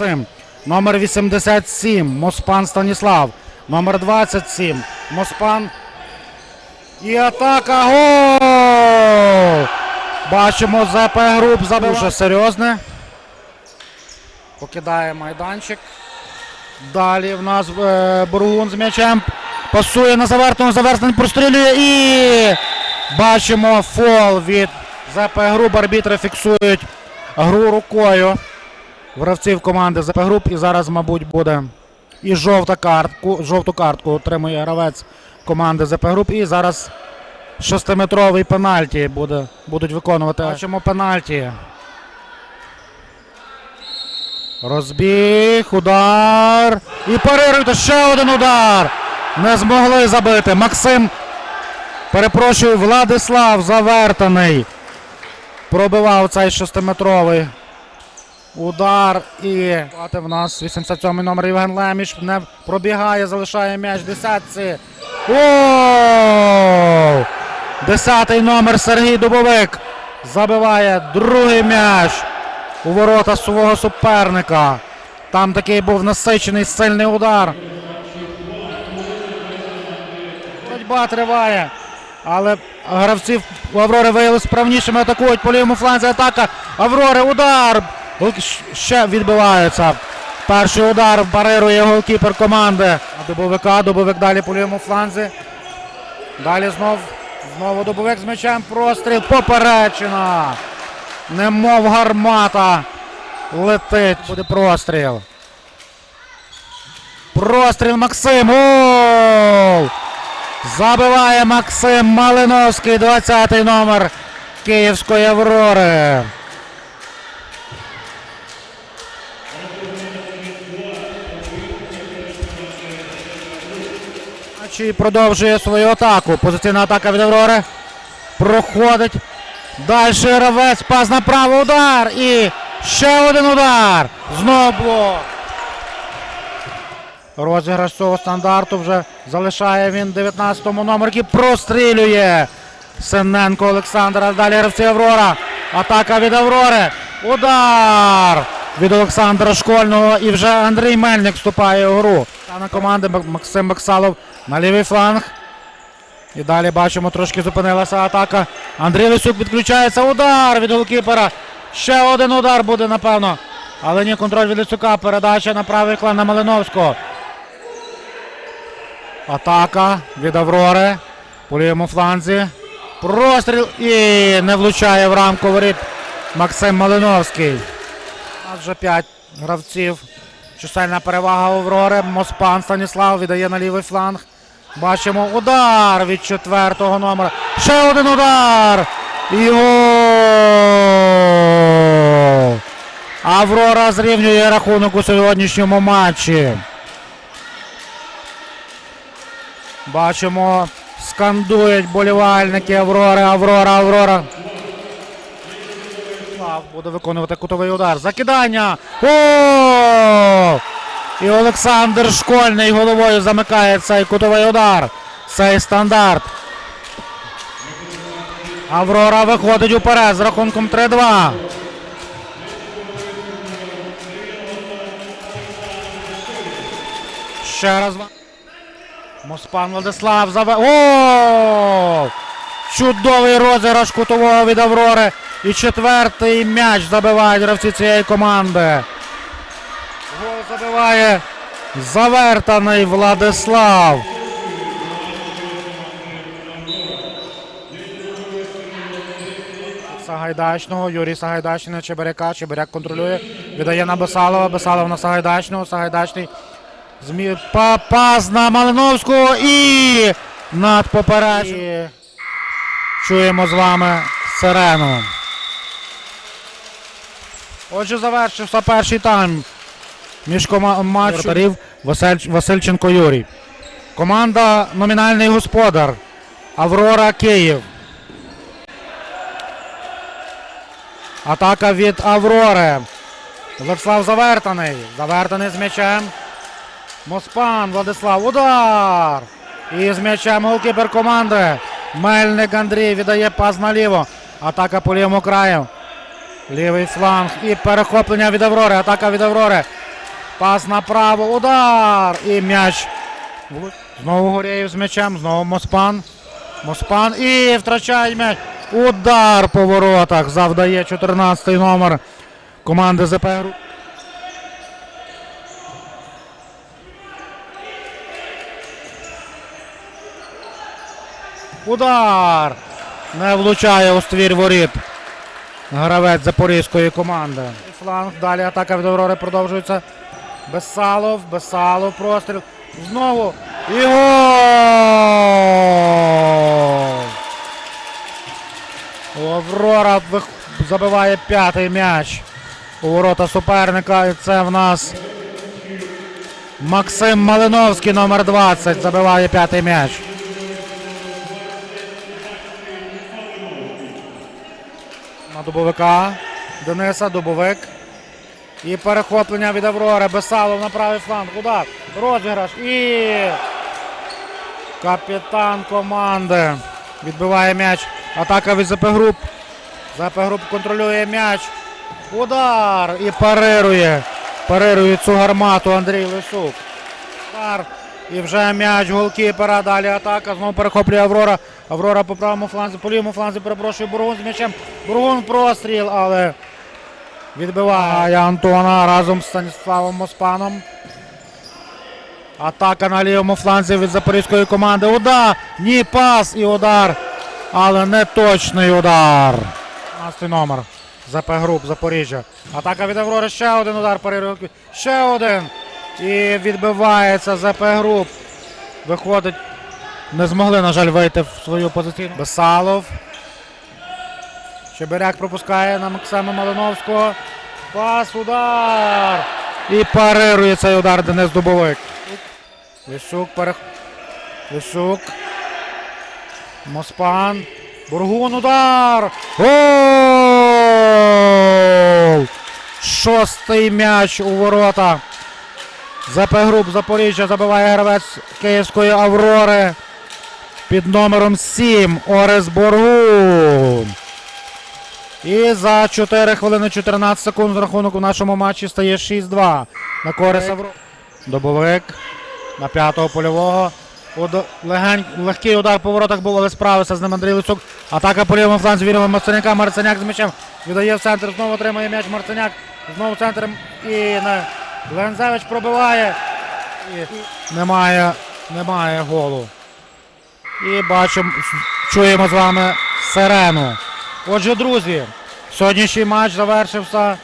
Максим. Номер 87 Моспан Станіслав. Номер 27 Моспан. І атака. Гол! Бачимо ЗП груп забив. Дуже серйозне. Покидає майданчик. Далі в нас е, Бургун з м'ячем. Пасує на завертому, завершений прострілює і бачимо фол від ЗП груп. Арбітри фіксують гру рукою гравців команди ЗП груп. І зараз, мабуть, буде і жовта картку, жовту картку отримує гравець команди ЗП груп. І зараз шестиметровий пенальті буде, будуть виконувати. Бачимо пенальті. Розбіг, удар. І парируйте ще один удар. Не змогли забити. Максим. Перепрошую, Владислав завертаний. Пробивав цей шестиметровий удар. І в нас 87 номер Євген Леміш. Не пробігає, залишає м'яч десятці. О! Десятий номер Сергій Дубовик. Забиває другий м'яч у ворота свого суперника. Там такий був насичений сильний удар. Боротьба триває. Але гравці Аврори виявилися справнішими, атакують по лівому фланзі атака. Аврори удар. Ще відбивається. Перший удар парирує голкіпер команди. Дубовика. Дубовик далі по лівому фланзі. Далі знов, знову Дубовик з м'ячем. Простріл. Поперечина. Немов гармата. Летить. Буде простріл. Простріл Максим. Гол! Забиває Максим Малиновський, 20-й номер Київської Аврори. Чи продовжує свою атаку. Позиційна атака від Аврори. Проходить. Далі гравець, пас направо, удар. І ще один удар. Знову блок. Розіграш цього стандарту вже залишає він 19-му номер, який прострілює. Синенко Олександр. А Далі гравці Аврора. Атака від Аврори. Удар від Олександра Школьного. І вже Андрій Мельник вступає у гру. На команди Максим Баксалов на лівий фланг. І далі бачимо, трошки зупинилася атака. Андрій Лисюк підключається. Удар від голкіпера. Ще один удар буде, напевно. Але ні, контроль від Лисюка. Передача на правий клан на Малиновського. Атака від Аврори. По лівому фланзі. Простріл і не влучає в рамку воріт Максим Малиновський. Нас 5 гравців. Чисельна перевага Аврори. Моспан Станіслав віддає на лівий фланг. Бачимо удар від четвертого номера. Ще один удар. І гол! Аврора зрівнює рахунок у сьогоднішньому матчі. Бачимо, скандують болівальники Аврори, Аврора, Аврора. Буде виконувати кутовий удар. Закидання. О! І Олександр Школьний головою замикає цей кутовий удар. Цей стандарт. Аврора виходить уперед з рахунком 3-2. Ще раз. Моспан Владислав заве. О! Чудовий розіграш кутового від Аврори. І четвертий м'яч забивають гравці цієї команди. Гол забиває завертаний Владислав. Сагайдачного, Юрій Сагайдачний на Чебиряка. Чебиряк контролює. Віддає на Бесалова. Бесалов на Сагайдачного. Сагайдачний. Змі... Па- Пас на Малиновського і над попередженням. Чуємо з вами сирену. Отже, завершився перший тайм між кома- матчів Василь... Васильченко Юрій. Команда номінальний господар. Аврора Київ. Атака від Аврори. Владислав Завертаний. Завертаний з м'ячем. Моспан Владислав. Удар! І з м'ячем голкіпер команди. Мельник Андрій віддає пас наліво. Атака по лівому краю. Лівий фланг. І перехоплення від Аврори. Атака від Аврори. Пас направо. Удар. І м'яч. Знову Горєєв з м'ячем. Знову Моспан. Моспан. І втрачає м'яч. Удар по воротах. Завдає 14 номер команди ЗП Удар! Не влучає у ствір воріт. Гравець запорізької команди. Фланг. Далі атака від Аврори продовжується. Бесалов, Бесалов, простріл. Знову. І гол! Аврора вих- забиває п'ятий м'яч у ворота суперника. І це в нас Максим Малиновський, номер 20, забиває п'ятий м'яч. На дубовика. Дениса, дубовик. І перехоплення від Аврори. Бесалов на правий фланг. Удар. Розіграш. І капітан команди відбиває м'яч. Атака від ЗП груп. ЗП груп контролює м'яч. Удар. І парирує. Парирує цю гармату Андрій Лисюк. Удар. І вже м'яч голкіпера. Далі атака. Знову перехоплює Аврора. Аврора по правому фланзі, по лівому фланзі перепрошує Бургун з м'ячем. Бургун простріл, але відбиває Антона разом з Станіславом Моспаном. Атака на лівому фланзі від запорізької команди. Удар! Ні, пас і удар. Але не точний удар. 15 номер. ЗП груп Запоріжжя. Атака від Аврори. Ще один удар. парирує. Ще один. І відбивається ЗП груп. Виходить. Не змогли, на жаль, вийти в свою позиційну. Бесалов. Чебиряк пропускає на Максима Малиновського. Пас, удар. І парирує цей удар Денис Дубовик. Лисюк перех... Лисюк. Моспан. Бургун удар. Гол! Шостий м'яч у ворота. ЗП груп Запоріжжя забиває гравець Київської Аврори під номером 7 Орес Боргун. І за 4 хвилини 14 секунд рахунок у нашому матчі стає 6-2 на користь Аврори. Добовик на п'ятого польового. Уд- Легень... Легкий удар по воротах був, але справився з ним Андрій Луцюк. Атака по лівому фланзі віримо Марценяка. Марценяк з м'ячем віддає в центр. Знову отримує м'яч Марценяк. Знову в центр. І не. Лензевич пробиває. І немає, немає голу. І бачимо, чуємо з вами сирену. Отже, друзі, сьогоднішній матч завершився